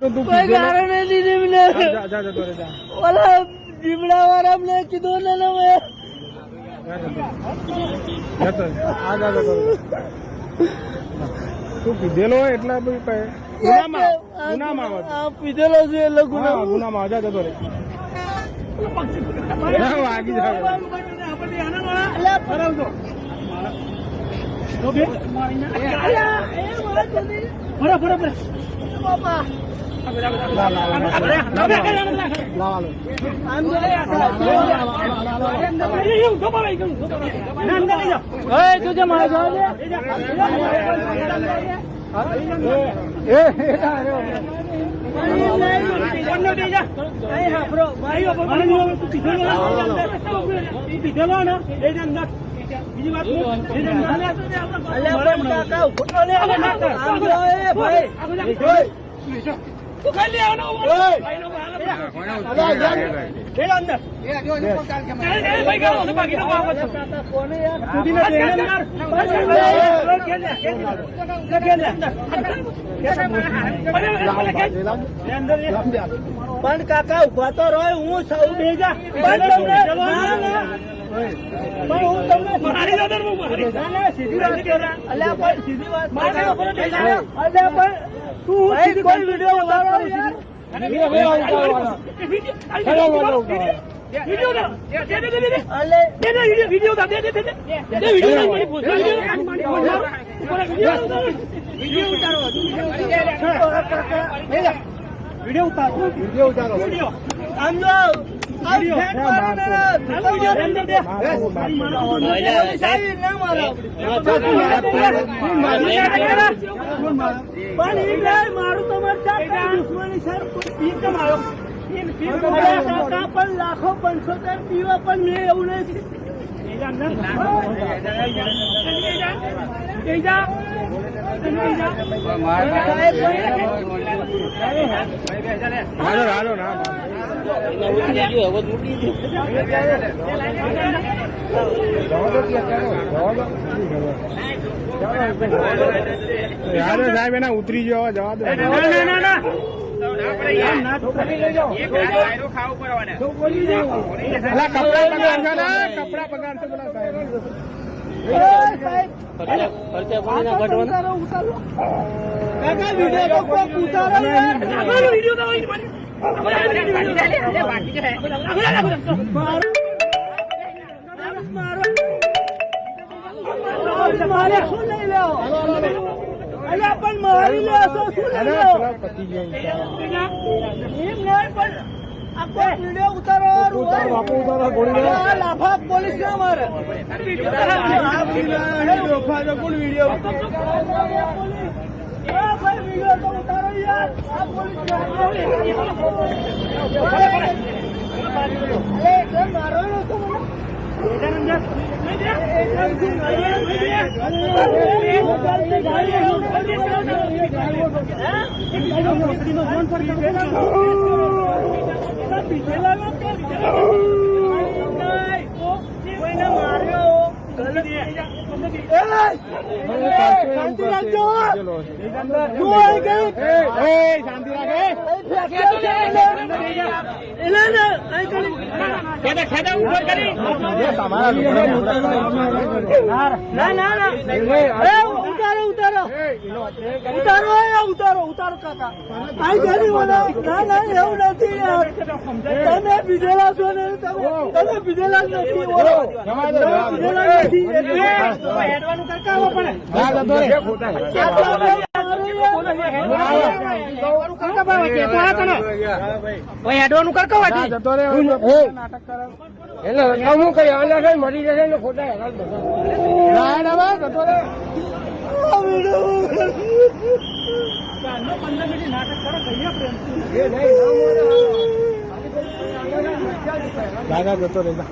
કારણ નહીં મને જા જા જતો રે જા. ઓલા જીબડા વાળા મને કીધું ને. તું પીધેલો હોય એટલે બધું ગુનામાં ગુનામાં પીધેલો છે એટલે ગુના ગુનામાં આવે. જા જતો રે વાગી જાય બાપા લા, લા, લા, લા, લા, લા, લા, લા. એ, પણ કાકા ઊભા તો રહો હું સૌ ભેજા. પણ હું તમને ભાઈ કોઈ વીડિયો ઉતારો યાર વીડિયો ઉતારો આમ જો પણ લાખો પંચોતેર પીવા પણ મેં એવું નથી હાલો હાલો ના સાહેબ એના ઉતરી. જવા જવા દો કપડા પગારશો પેલા સાહેબ વીડિયો તો ઉતારો પણ મારી લેશો શું એમ નહીં પણ આ વીડિયો ઉતારો લાફા પોલીસ ના મારે આ વીડિયો ઉતારો યાર તમારા ના ના ના ઉતારો ઉતારો ઉતારો કાકા ના ના એવું નથી તમે પીધેલા છો ને તમે પીધેલા જ નથી. પીધેલા નથી હેડવાનું કરકાવો પડે હા, જતો રે. હેડવાનું કરકાવો જતો રે. નાટક કરે. એટલે હું કઈ આના મરી જશે ખોટા હેરાન જતો રે. દાદા જતો રે જા.